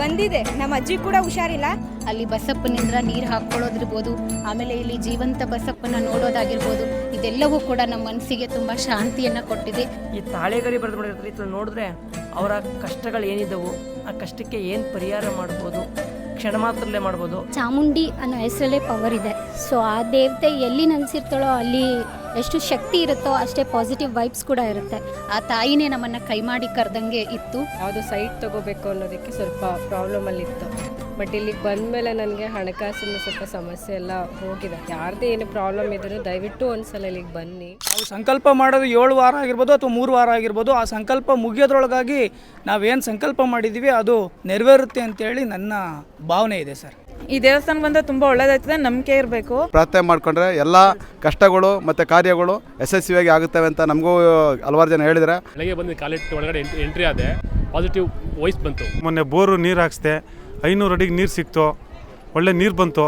ಬಂದಿದೆ. ನಮ್ಮ ಅಜ್ಜಿ ಕೂಡ ಹುಷಾರಿಲ್ಲ. ಅಲ್ಲಿ ಬಸಪ್ಪನಿಂದ ನೀರು ಹಾಕ್ಕೊಳ್ಳೋದಿರ್ಬೋದು ಆಮೇಲೆ ಇಲ್ಲಿ ಜೀವಂತ ಬಸಪ್ಪನ ನೋಡೋದಾಗಿರ್ಬೋದು ಇದೆಲ್ಲವೂ ಕೂಡ ನಮ್ಮ ಮನಸ್ಸಿಗೆ ತುಂಬ ಶಾಂತಿಯನ್ನು ಕೊಟ್ಟಿದೆ. ಈ ತಾಳೆಗರಿ ಬರೆದು ಮಾಡಿರ್ತಾರೆ ನೋಡಿದ್ರೆ ಅವರ ಕಷ್ಟಗಳು ಏನಿದ್ದವು ಆ ಕಷ್ಟಕ್ಕೆ ಏನು ಪರಿಹಾರ ಮಾಡ್ಬೋದು ಕ್ಷಣ ಮಾತ್ರಲ್ಲೇ ಮಾಡ್ಬೋದು? ಚಾಮುಂಡಿ ಅನ್ನೋ ಹೆಸರಲ್ಲೇ ಪವರ್ ಇದೆ. ಸೊ ಆ ದೇವತೆ ಎಲ್ಲಿ ನೆನೆಸಿರ್ತಾಳೋ ಅಲ್ಲಿ ಎಷ್ಟು ಶಕ್ತಿ ಇರುತ್ತೋ ಅಷ್ಟೇ ಪಾಸಿಟಿವ್ ವೈಬ್ಸ್ ಕೂಡ ಇರುತ್ತೆ. ಆ ತಾಯಿನೇ ನಮ್ಮನ್ನು ಕೈ ಮಾಡಿ ಕರೆದಂಗೆ ಇತ್ತು. ಯಾವುದು ಸೈಟ್ ತಗೋಬೇಕು ಅನ್ನೋದಕ್ಕೆ ಸ್ವಲ್ಪ ಪ್ರಾಬ್ಲಮಲ್ಲಿತ್ತು ಬಟ್ ಇಲ್ಲಿಗೆ ಬಂದಮೇಲೆ ನನಗೆ ಹಣಕಾಸಿನ ಸ್ವಲ್ಪ ಸಮಸ್ಯೆ ಎಲ್ಲ ಹೋಗಿದೆ. ಯಾರದೇ ಏನು ಪ್ರಾಬ್ಲಮ್ ಇದ್ರೂ ದಯವಿಟ್ಟು ಒಂದ್ಸಲ ಇಲ್ಲಿಗೆ ಬನ್ನಿ. ನಾವು ಸಂಕಲ್ಪ ಮಾಡೋದು ಏಳು ವಾರ ಆಗಿರ್ಬೋದು ಅಥವಾ ಮೂರು ವಾರ ಆಗಿರ್ಬೋದು ಆ ಸಂಕಲ್ಪ ಮುಗಿಯೋದ್ರೊಳಗಾಗಿ ನಾವೇನು ಸಂಕಲ್ಪ ಮಾಡಿದ್ದೀವಿ ಅದು ನೆರವೇರುತ್ತೆ ಅಂತೇಳಿ ನನ್ನ ಭಾವನೆ ಇದೆ ಸರ್. ಈ ದೇವಸ್ಥಾನ ಬಂದ್ರೆ ತುಂಬಾ ಒಳ್ಳೇದಾಯ್ತದೆ ನಂಬಿಕೆ ಇರಬೇಕು. ಪ್ರಾರ್ಥನೆ ಮಾಡಿಕೊಂಡ್ರೆ ಎಲ್ಲ ಕಷ್ಟಗಳು ಮತ್ತೆ ಕಾರ್ಯಗಳು ಯಶಸ್ವಿಯಾಗಿ ಆಗುತ್ತವೆ ಅಂತ ನಮಗೂ ಹಲವಾರು ಜನ ಹೇಳಿದ್ರೆ. ಬೆಳಗ್ಗೆ ಬಂದು ಕಾಲಿಟ್ಟು ಒಳಗಡೆ ಎಂಟ್ರಿ ಆದೆ ಪಾಸಿಟಿವ್ ವಾಯ್ಸ್ ಬಂತು. ಮೊನ್ನೆ ಬೋರು ನೀರು ಹಾಕ್ಸ್ದೆ ಐನೂರು ಅಡಿಗೆ ನೀರು ಸಿಕ್ತು ಒಳ್ಳೆ ನೀರು ಬಂತು.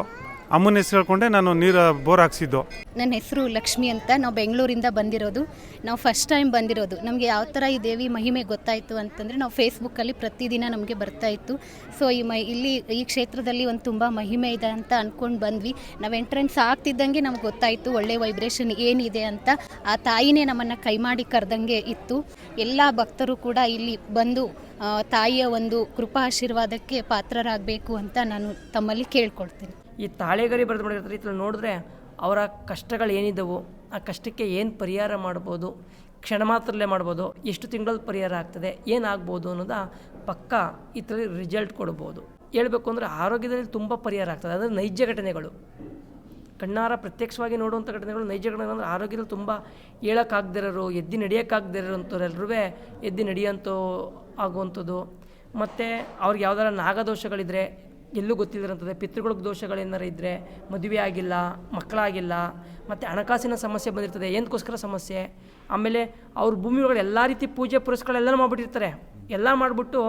ಅಮ್ಮನ ಹೆಸರು ಹೇಳ್ಕೊಂಡೆ ನಾನು ನೀರು ಬೋರ್ ಹಾಕ್ಸಿದ್ದು. ನನ್ನ ಹೆಸರು ಲಕ್ಷ್ಮಿ ಅಂತ. ನಾವು ಬೆಂಗಳೂರಿಂದ ಬಂದಿರೋದು. ನಾವು ಫಸ್ಟ್ ಟೈಮ್ ಬಂದಿರೋದು. ನಮಗೆ ಯಾವ ಥರ ಈ ದೇವಿ ಮಹಿಮೆ ಗೊತ್ತಾಯಿತು ಅಂತಂದರೆ ನಾವು ಫೇಸ್ಬುಕ್ಕಲ್ಲಿ ಪ್ರತಿದಿನ ನಮಗೆ ಬರ್ತಾ ಇತ್ತು. ಸೊ ಈ ಮ ಇಲ್ಲಿ ಈ ಕ್ಷೇತ್ರದಲ್ಲಿ ಒಂದು ತುಂಬ ಮಹಿಮೆ ಇದೆ ಅಂತ ಅಂದ್ಕೊಂಡು ಬಂದ್ವಿ. ನಾವು ಎಂಟ್ರೆನ್ಸ್ ಆಗ್ತಿದ್ದಂಗೆ ನಮ್ಗೆ ಗೊತ್ತಾಯಿತು. ಒಳ್ಳೆ ವೈಬ್ರೇಷನ್ ಏನಿದೆ ಅಂತ. ಆ ತಾಯಿನೇ ನಮ್ಮನ್ನು ಕೈ ಮಾಡಿ ಕರೆದಂಗೆ ಇತ್ತು. ಎಲ್ಲ ಭಕ್ತರು ಕೂಡ ಇಲ್ಲಿ ಬಂದು ತಾಯಿಯ ಒಂದು ಕೃಪಾ ಆಶೀರ್ವಾದಕ್ಕೆ ಪಾತ್ರರಾಗಬೇಕು ಅಂತ ನಾನು ತಮ್ಮಲ್ಲಿ ಕೇಳ್ಕೊಳ್ತೀನಿ. ಈ ತಾಳೆಗರಿ ಬರೆದು ಮಾಡಿರ್ತಾರೆ ಥರ ನೋಡಿದ್ರೆ ಅವರ ಕಷ್ಟಗಳು ಏನಿದ್ದವು, ಆ ಕಷ್ಟಕ್ಕೆ ಏನು ಪರಿಹಾರ ಮಾಡ್ಬೋದು, ಕ್ಷಣ ಮಾತ್ರಲ್ಲೇ ಮಾಡ್ಬೋದು, ಎಷ್ಟು ತಿಂಗಳಲ್ಲಿ ಪರಿಹಾರ ಆಗ್ತದೆ ಏನಾಗ್ಬೋದು ಅನ್ನೋದ ಪಕ್ಕ ಇದರಲ್ಲಿ ರಿಸಲ್ಟ್ ಕೊಡ್ಬೋದು. ಹೇಳಬೇಕು ಅಂದರೆ ಆರೋಗ್ಯದಲ್ಲಿ ತುಂಬ ಪರಿಹಾರ ಆಗ್ತದೆ ಅಂದರೆ ನೈಜ ಘಟನೆಗಳು. ಕಣ್ಣಾರ ಪ್ರತ್ಯಕ್ಷವಾಗಿ ನೋಡುವಂಥ ಘಟನೆಗಳು, ನೈಜ ಘಟನೆಗಳು ಅಂದರೆ ಆರೋಗ್ಯದಲ್ಲಿ ತುಂಬ ಹೇಳೋಕ್ಕಾಗದಿರೋರು ಎದ್ದು ನಡೆಯೋಕ್ಕಾಗದಿರೋಂಥವ್ರೆಲ್ಲರೂ ಎದ್ದು ನಡೆಯೋಂಥ ಆಗುವಂಥದ್ದು. ಮತ್ತು ಅವ್ರಿಗೆ ಯಾವ್ದಾರ ನಾಗದೋಷಗಳಿದ್ರೆ ಎಲ್ಲೂ ಗೊತ್ತಿಲ್ಲದಂಥದ್ದು. ಪಿತೃಗಳಿಗೆ ದೋಷಗಳೇನಾರು ಇದ್ದರೆ ಮದುವೆ ಆಗಿಲ್ಲ, ಮಕ್ಕಳಾಗಿಲ್ಲ, ಮತ್ತು ಹಣಕಾಸಿನ ಸಮಸ್ಯೆ ಬಂದಿರ್ತದೆ ಏನಕ್ಕೋಸ್ಕರ ಸಮಸ್ಯೆ? ಆಮೇಲೆ ಅವ್ರ ಭೂಮಿ ಒಳಗಡೆ ಎಲ್ಲ ರೀತಿ ಪೂಜೆ ಪುರಸ್ಕಾರಗಳೆಲ್ಲ ಮಾಡಿಬಿಟ್ಟಿರ್ತಾರೆ. ಎಲ್ಲ ಮಾಡಿಬಿಟ್ಟು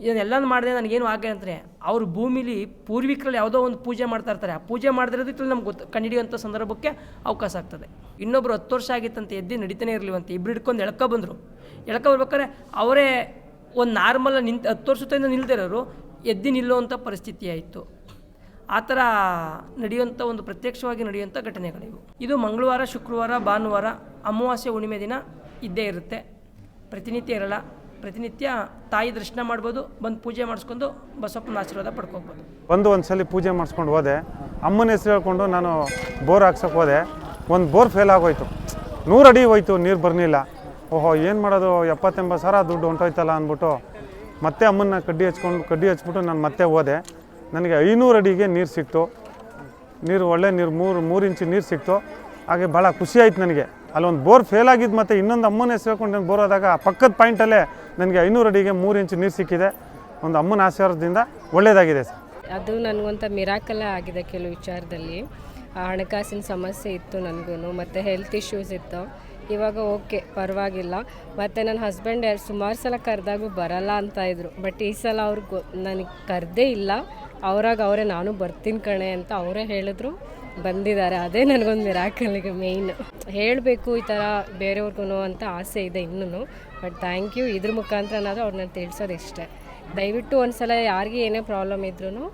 ಇದನ್ನೆಲ್ಲ ಮಾಡಿದೆ ನನಗೇನು ಆಗ ಅಂತಾರೆ ಅವ್ರ ಭೂಮಿಲಿ ಪೂರ್ವಿಕರಲ್ಲಿ ಯಾವುದೋ ಒಂದು ಪೂಜೆ ಮಾಡ್ತಾ ಇರ್ತಾರೆ. ಆ ಪೂಜೆ ಮಾಡಿದ್ರದ್ದು ನಮ್ಗೆ ಗೊತ್ತು, ಕಂಡುಹಿಡಿಯುವಂಥ ಸಂದರ್ಭಕ್ಕೆ ಅವಕಾಶ ಆಗ್ತದೆ. ಇನ್ನೊಬ್ಬರು ಹತ್ತು ವರ್ಷ ಆಗಿತ್ತಂತೆ, ಎದ್ದು ನಡೀತಾನೆ ಇರಲಿವಂತೆ ಇಬ್ರು ಹಿಡ್ಕೊಂಡು ಎಳ್ಕೊ ಬಂದರು. ಎಳ್ಕೊ ಬರ್ಬೇಕಾದ್ರೆ ಅವರೇ ಒಂದು ನಾರ್ಮಲ್ ನಿಂತು, ಹತ್ತು ವರ್ಷದಿಂದ ನಿಲ್ದಿರೋರು ಎದ್ದು ನಿಲ್ಲುವಂಥ ಪರಿಸ್ಥಿತಿ ಆಯಿತು. ಆ ಥರ ನಡೆಯುವಂಥ ಒಂದು ಪ್ರತ್ಯಕ್ಷವಾಗಿ ನಡೆಯುವಂಥ ಘಟನೆಗಳಿವು. ಇದು ಮಂಗಳವಾರ, ಶುಕ್ರವಾರ, ಭಾನುವಾರ, ಅಮಾವಾಸ್ಯೆ ಹುಣ್ಣಿಮೆ ದಿನ ಇದ್ದೇ ಇರುತ್ತೆ. ಪ್ರತಿನಿತ್ಯ ಇರಲ್ಲ. ಪ್ರತಿನಿತ್ಯ ತಾಯಿ ದರ್ಶನ ಮಾಡ್ಬೋದು, ಬಂದು ಪೂಜೆ ಮಾಡಿಸ್ಕೊಂಡು ಬಸಪ್ಪನ ಆಶೀರ್ವಾದ ಪಡ್ಕೊಬೋದು. ಬಂದು ಒಂದು ಸಲ ಪೂಜೆ ಮಾಡಿಸ್ಕೊಂಡು ಹೋದೆ. ಅಮ್ಮನ ಹೆಸರು ಹೇಳ್ಕೊಂಡು ನಾನು ಬೋರ್ ಹಾಕ್ಸಕ್ಕೆ ಹೋದೆ. ಒಂದು ಬೋರ್ ಫೇಲ್ ಆಗೋಯ್ತು. ನೂರು ಅಡಿ ಹೋಯ್ತು, ನೀರು ಬರಲಿಲ್ಲ. ಓಹೋ, ಏನು ಮಾಡೋದು? ಎಪ್ಪತ್ತೆಂಬತ್ತು ಸಾವಿರ ದುಡ್ಡು ಹೊಂಟೋಯ್ತಲ್ಲ ಅಂದ್ಬಿಟ್ಟು ಮತ್ತೆ ಅಮ್ಮನ್ನ ಕಡ್ಡಿ ಹಚ್ಕೊಂಡು ಕಡ್ಡಿ ಹಚ್ಬಿಟ್ಟು ನಾನು ಮತ್ತೆ ಹೋದೆ. ನನಗೆ ಐನೂರು ಅಡಿಗೆ ನೀರು ಸಿಕ್ತು. ನೀರು ಒಳ್ಳೆ ನೀರು, ಮೂರು ಮೂರು ಇಂಚು ನೀರು ಸಿಕ್ತು. ಹಾಗೆ ಭಾಳ ಖುಷಿ ಆಯ್ತು ನನಗೆ. ಅಲ್ಲೊಂದು ಬೋರ್ ಫೇಲ್ ಆಗಿದ್ದು ಮತ್ತು ಇನ್ನೊಂದು ಅಮ್ಮನ ಹೆಸರು ಹೇಳ್ಕೊಂಡು ನಾನು ಬೋರ್ ಆದಾಗ ಪಕ್ಕದ ಪಾಯಿಂಟಲ್ಲೇ ನನಗೆ ಐನೂರು ಅಡಿಗೆ ಮೂರು ಇಂಚು ನೀರು ಸಿಕ್ಕಿದೆ. ಒಂದು ಅಮ್ಮನ ಆಶೀರ್ವಾದದಿಂದ ಒಳ್ಳೆಯದಾಗಿದೆ ಸರ್. ಅದು ನನಗೊಂಥ ಮಿರಾಕಲ್ಲೇ ಆಗಿದೆ ಕೆಲವು ವಿಚಾರದಲ್ಲಿ. ಹಣಕಾಸಿನ ಸಮಸ್ಯೆ ಇತ್ತು ನನಗೂ ಮತ್ತು ಹೆಲ್ತ್ ಇಶ್ಯೂಸ್ ಇತ್ತು. ಇವಾಗ ಓಕೆ, ಪರವಾಗಿಲ್ಲ. ಮತ್ತು ನನ್ನ ಹಸ್ಬೆಂಡ್ ಸುಮಾರು ಸಲ ಕರೆದಾಗೂ ಬರಲ್ಲ ಅಂತ ಇದ್ರು. ಬಟ್ ಈ ಸಲ ಅವ್ರು ಗೊ, ನನಗೆ ಕರೆದೇ ಇಲ್ಲ. ಅವರಾಗ ಅವರೇ, ನಾನು ಬರ್ತೀನಿ ಕಣೆ ಅಂತ ಅವರೇ ಹೇಳಿದ್ರು. ಬಂದಿದ್ದಾರೆ. ಅದೇ ನನಗೊಂದು ಮಿರಾಕಲ್ಗೆ ಮೇಯ್ನ್ ಹೇಳಬೇಕು ಈ ಥರ ಬೇರೆಯವ್ರಿಗೂ ಅಂತ ಆಸೆ ಇದೆ ಇನ್ನೂ ಬಟ್ ಥ್ಯಾಂಕ್ ಯು ಇದ್ರ ಮುಖಾಂತರನಾದರೂ ಅವ್ರನ್ನ ತಿಳಿಸೋದು ಇಷ್ಟೇ ದಯವಿಟ್ಟು ಒಂದ್ಸಲ ಯಾರಿಗೆ ಏನೇ ಪ್ರಾಬ್ಲಮ್ ಇದ್ರೂ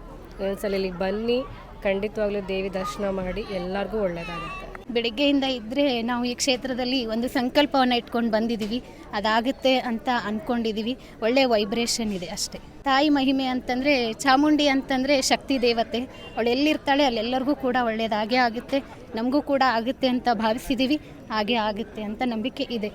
ಒಂದ್ಸಲ ಇಲ್ಲಿಗೆ ಬನ್ನಿ. ಖಂಡಿತವಾಗ್ಲೂ ದೇವಿ ದರ್ಶನ ಮಾಡಿ ಎಲ್ಲರಿಗೂ ಒಳ್ಳೆಯದಾಗುತ್ತೆ ಬೆಳಗ್ಗೆಯಿಂದ ಇದ್ದರೆ ನಾವು ಈ ಕ್ಷೇತ್ರದಲ್ಲಿ ಒಂದು ಸಂಕಲ್ಪವನ್ನು ಇಟ್ಕೊಂಡು ಬಂದಿದ್ದೀವಿ ಅದಾಗುತ್ತೆ ಅಂತ ಅಂದ್ಕೊಂಡಿದ್ದೀವಿ ಒಳ್ಳೆಯ ವೈಬ್ರೇಷನ್ ಇದೆ ಅಷ್ಟೇ. ತಾಯಿ ಮಹಿಮೆ ಅಂತಂದರೆ, ಚಾಮುಂಡಿ ಅಂತಂದರೆ ಶಕ್ತಿ ದೇವತೆ. ಅವಳು ಎಲ್ಲಿರ್ತಾಳೆ ಅಲ್ಲೆಲ್ಲರಿಗೂ ಕೂಡ ಒಳ್ಳೆಯದಾಗೇ ಆಗುತ್ತೆ. ನಮಗೂ ಕೂಡ ಆಗುತ್ತೆ ಅಂತ ಭಾವಿಸಿದ್ದೀವಿ ಹಾಗೆ ಆಗುತ್ತೆ ಅಂತ ನಂಬಿಕೆ ಇದೆ.